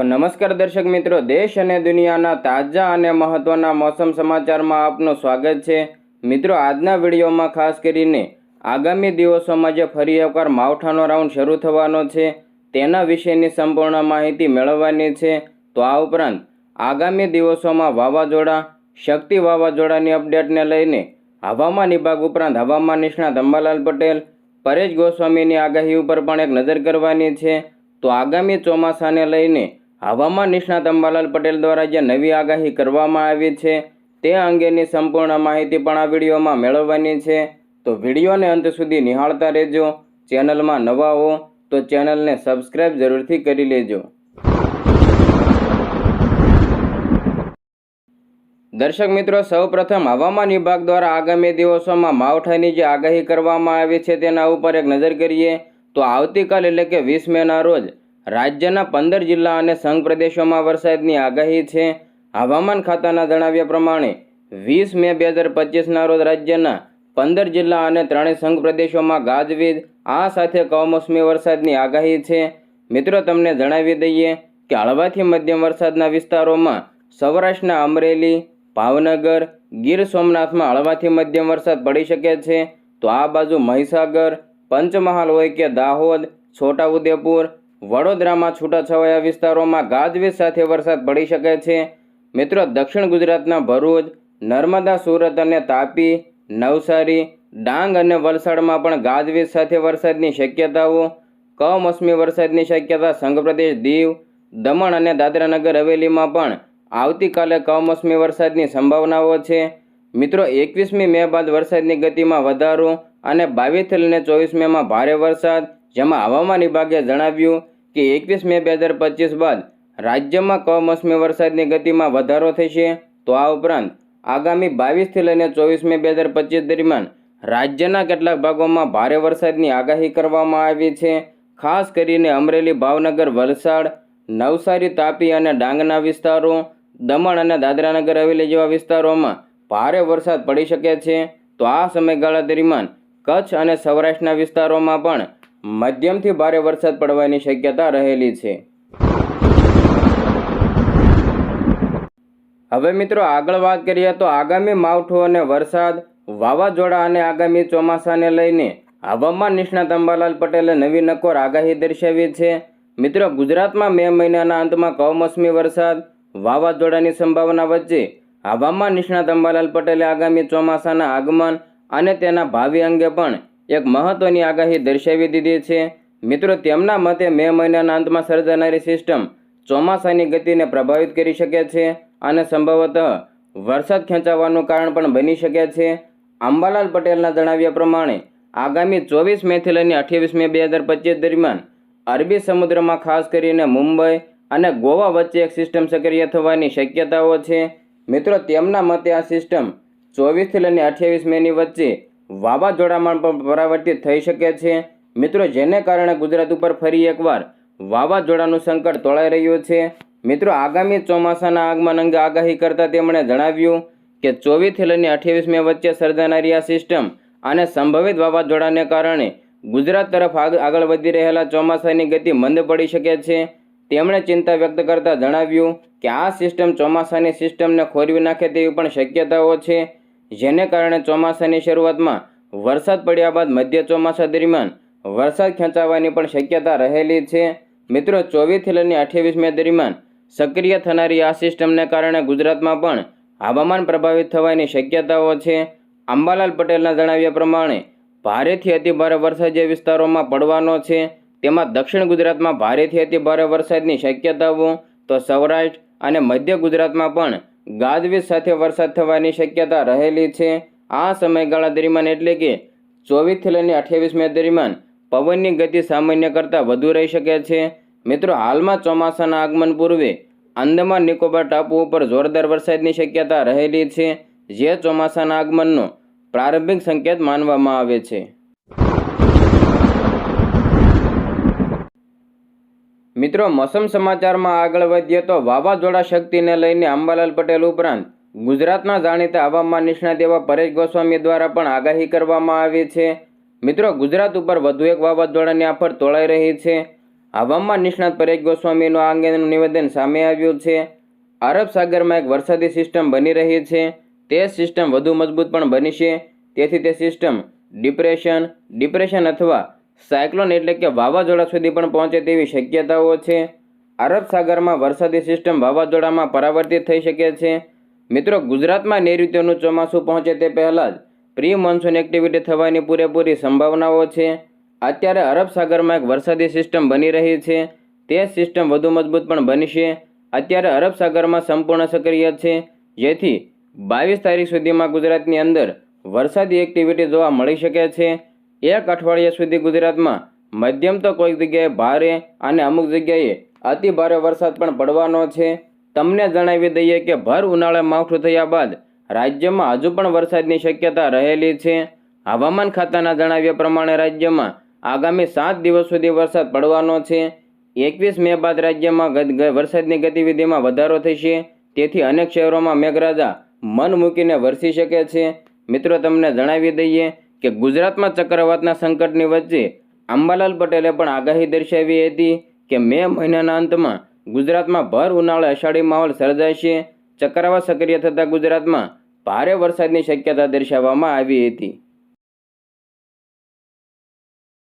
તો નમસ્કાર દર્શક મિત્રો, દેશ અને દુનિયાના તાજા અને મહત્વના મોસમ સમાચારમાં આપનું સ્વાગત છે. મિત્રો, આજના વિડીયોમાં ખાસ કરીને આગામી દિવસોમાં જે ફરી એકવાર માવઠાનો રાઉન્ડ શરૂ થવાનો છે, તેના વિશેની સંપૂર્ણ માહિતી મેળવવાની છે. તો આ ઉપરાંત આગામી દિવસોમાં વાવાઝોડા, શક્તિ વાવાઝોડાની અપડેટને લઈને હવામાન વિભાગ ઉપરાંત હવામાન નિષ્ણાત અંબાલાલ પટેલ, પરેશ ગોસ્વામીની આગાહી ઉપર પણ એક નજર કરવાની છે. તો આગામી ચોમાસાને લઈને હવામાન નિષ્ણાત અંબાલાલ પટેલ દ્વારા જે નવી આગાહી કરવામાં આવી છે, તે અંગેની સંપૂર્ણ માહિતી પણ આ વિડીયોમાં મેળવવાની છે. તો વિડીયોને અંત સુધી નિહાળતા રહેજો, ચેનલમાં નવા હો, તો ચેનલને સબસ્ક્રાઈબ જરૂરથી કરી લેજો. દર્શક મિત્રો, સૌપ્રથમ હવામાન વિભાગ દ્વારા આગામી દિવસોમાં માવઠાની જે આગાહી કરવામાં આવી છે, તેના ઉપર એક નજર કરીએ, તો આવતીકાલ એટલે કે વીસ મેના રોજ રાજ્યના પંદર જિલ્લા અને સંઘ પ્રદેશોમાં વરસાદની આગાહી છે. હવામાન ખાતાના જણાવ્યા પ્રમાણે, વીસ મે બે હજાર પચીસના રોજ રાજ્યના પંદર જિલ્લા અને ત્રણેય સંઘ પ્રદેશોમાં ગાજવીજ, આ સાથે કમોસમી વરસાદની આગાહી છે. મિત્રો, તમને જણાવી દઈએ કે હળવાથી મધ્યમ વરસાદના વિસ્તારોમાં સૌરાષ્ટ્રના અમરેલી, ભાવનગર, ગીર સોમનાથમાં હળવાથી મધ્યમ વરસાદ પડી શકે છે. તો આ બાજુ મહીસાગર, પંચમહાલ હોય કે દાહોદ, છોટાઉદેપુર વડોદરામાં છૂટાછવાયા વિસ્તારોમાં ગાજવીજ સાથે વરસાદ પડી શકે છે. મિત્રો, દક્ષિણ ગુજરાતના ભરૂચ, નર્મદા, સુરત અને તાપી, નવસારી, ડાંગ અને વલસાડમાં પણ ગાજવીજ સાથે વરસાદની શક્યતાઓ, કમોસમી વરસાદની શક્યતા સંઘપ્રદેશ દીવ, દમણ અને દાદરાનગર હવેલીમાં પણ આવતીકાલે કમોસમી વરસાદની સંભાવનાઓ છે. મિત્રો, એકવીસમી મે બાદ વરસાદની ગતિમાં વધારો અને બાવીસથી લઈને ચોવીસ મેમાં ભારે વરસાદ, જેમાં હવામાન વિભાગે જણાવ્યું કે એકવીસ મે બે હજાર પચીસ બાદ રાજ્યમાં કમોસમી વરસાદની ગતિમાં વધારો થશે, તો આ ઉપરાંત આગામી બાવીસથી લઈને ચોવીસ મે બે હજાર પચીસ દરમિયાન રાજ્યના કેટલાક ભાગોમાં ભારે વરસાદની આગાહી કરવામાં આવી છે. ખાસ કરીને અમરેલી, ભાવનગર, વલસાડ, નવસારી, તાપી અને ડાંગના વિસ્તારો, દમણ અને દાદરાનગર હવેલી જેવા વિસ્તારોમાં ભારે વરસાદ પડી શકે છે. તો આ સમયગાળા દરમિયાન કચ્છ અને સૌરાષ્ટ્રના વિસ્તારોમાં પણ મધ્યમથી ભારે વરસાદ પડવાની શક્યતા રહેલી છે. હવે મિત્રો આગળ વાત કરીએ તો આગામી માવઠું અને વરસાદ વાવાઝોડા અને આગામી ચોમાસાને લઈને હવામાન નિષ્ણાત અંબાલાલ પટેલે નવી નકોર આગાહી દર્શાવી છે. મિત્રો ગુજરાતમાં મે મહિનાના અંતમાં કમોસમી વરસાદ, વાવાઝોડાની સંભાવના વચ્ચે હવામાન નિષ્ણાત અંબાલાલ પટેલે આગામી ચોમાસાના આગમન અને તેના ભાવિ અંગે પણ એક મહત્વની આગાહી દર્શાવી દીધી છે. મિત્રો, તેમના મતે મે મહિનાના અંતમાં સર્જાનારી સિસ્ટમ ચોમાસાની ગતિને પ્રભાવિત કરી શકે છે અને સંભવતઃ વરસાદ ખેંચાવાનું કારણ પણ બની શકે છે. અંબાલાલ પટેલના જણાવ્યા પ્રમાણે, આગામી ચોવીસ મેથી લઈને અઠ્યાવીસ મે બે હજાર પચીસ દરમિયાન અરબી સમુદ્રમાં ખાસ કરીને મુંબઈ અને ગોવા વચ્ચે એક સિસ્ટમ સક્રિય થવાની શક્યતાઓ છે. મિત્રો, તેમના મતે આ સિસ્ટમ ચોવીસથી લઈને અઠ્યાવીસ મેની વચ્ચે વાવાઝોડામાં પણ પરાવર્તિત થઈ શકે છે. મિત્રો, જેને કારણે ગુજરાત ઉપર ફરી એકવાર વાવાઝોડાનું સંકટ તોળાઈ રહ્યું છે. મિત્રો, આગામી ચોમાસાના આગમન અંગે આગાહી કરતાં તેમણે જણાવ્યું કે ચોવીસથી લઈને અઠ્યાવીસ મે વચ્ચે સર્જાનારી આ સિસ્ટમ અને સંભવિત વાવાઝોડાને કારણે ગુજરાત તરફ આગળ વધી રહેલા ચોમાસાની ગતિ મંદ પડી શકે છે. તેમણે ચિંતા વ્યક્ત કરતાં જણાવ્યું કે આ સિસ્ટમ ચોમાસાની સિસ્ટમને ખોરવી નાખે તેવી પણ શક્યતાઓ છે. જેને કારણે ચોમાસાની શરૂઆતમાં વરસાદ પડ્યા બાદ મધ્ય ચોમાસા દરમિયાન વરસાદ ખેંચાવાની પણ શક્યતા રહેલી છે. મિત્રો ચોવીસથી લઈને અઠ્યાવીસ મે દરમિયાન સક્રિય થનારી આ સિસ્ટમને કારણે ગુજરાતમાં પણ હવામાન પ્રભાવિત થવાની શક્યતાઓ છે. અંબાલાલ પટેલના જણાવ્યા પ્રમાણે, ભારેથી અતિભારે વરસાદ જે વિસ્તારોમાં પડવાનો છે, તેમાં દક્ષિણ ગુજરાતમાં ભારેથી અતિભારે વરસાદની શક્યતાઓ, તો સૌરાષ્ટ્ર અને મધ્ય ગુજરાતમાં પણ ગાજવીજ સાથે વરસાદ થવાની શક્યતા રહેલી છે. આ સમયગાળા દરમિયાન એટલે કે ચોવીસથી લઈને અઠ્યાવીસ મે દરમિયાન પવનની ગતિ સામાન્ય કરતાં વધુ રહી શકે છે. મિત્રો, હાલમાં ચોમાસાના આગમન પૂર્વે અંદમાન નિકોબાર ટાપુ ઉપર જોરદાર વરસાદની શક્યતા રહેલી છે, જે ચોમાસાના આગમનનો પ્રારંભિક સંકેત માનવામાં આવે છે. મિત્રો, મોસમ સમાચારમાં આગળ વધીએ તો વાવાઝોડા શક્તિને લઈને અંબાલાલ પટેલ ઉપરાંત ગુજરાતના જાણીતા હવામાન નિષ્ણાત એવા પરેશ ગોસ્વામી દ્વારા પણ આગાહી કરવામાં આવી છે. મિત્રો, ગુજરાત ઉપર વધુ એક વાવાઝોડાની આફર તોળાઈ રહી છે. હવામાન નિષ્ણાત પરેશ ગોસ્વામીનું આ અંગેનું નિવેદન સામે આવ્યું છે. અરબ સાગરમાં એક વરસાદી સિસ્ટમ બની રહી છે. તે સિસ્ટમ વધુ મજબૂત પણ બની છે તેથી તે સિસ્ટમ ડિપ્રેશન ડિપ્રેશન અથવા સાયક્લોન એટલે કે વાવાઝોડા સુધી પણ પહોંચે તેવી શક્યતાઓ છે. અરબ સાગરમાં વરસાદી સિસ્ટમ વાવાઝોડામાં પરાવર્તિત થઈ શકે છે. મિત્રો, ગુજરાતમાં નૈઋત્યનું ચોમાસું પહોંચે તે પહેલાં જ પ્રી મોન્સૂન એક્ટિવિટી થવાની પૂરેપૂરી સંભાવનાઓ છે. અત્યારે અરબ સાગરમાં એક વરસાદી સિસ્ટમ બની રહી છે. તે સિસ્ટમ વધુ મજબૂત પણ બનશે. અત્યારે અરબ સાગરમાં સંપૂર્ણ સક્રિય છે. જેથી બાવીસ તારીખ સુધીમાં ગુજરાતની અંદર વરસાદી એક્ટિવિટી જોવા મળી શકે છે. એક અઠવાડિયા સુધી ગુજરાતમાં મધ્યમ તો કોઈક જગ્યાએ ભારે અને અમુક જગ્યાએ અતિ ભારે વરસાદ પણ પડવાનો છે. તમને જણાવી દઈએ કે ભર ઉનાળે માવઠું થયા બાદ રાજ્યમાં હજુ પણ વરસાદની શક્યતા રહેલી છે. હવામાન ખાતાના જણાવ્યા પ્રમાણે રાજ્યમાં આગામી સાત દિવસ સુધી વરસાદ પડવાનો છે. એકવીસ મે બાદ રાજ્યમાં વરસાદની ગતિવિધિમાં વધારો થશે. તેથી અનેક શહેરોમાં મેઘરાજા મન મૂકીને વરસી શકે છે. મિત્રો, તમને જણાવી દઈએ કે ગુજરાતમાં ચક્રવાતના સંકટની વચ્ચે અંબાલાલ પટેલે પણ આગાહી દર્શાવી હતી કે મે મહિનાના અંતમાં ગુજરાતમાં ભર ઉનાળે અષાઢી માહોલ સર્જાશે ચક્રવાત સક્રિય થતાં ગુજરાતમાં ભારે વરસાદની શક્યતા દર્શાવવામાં આવી હતી.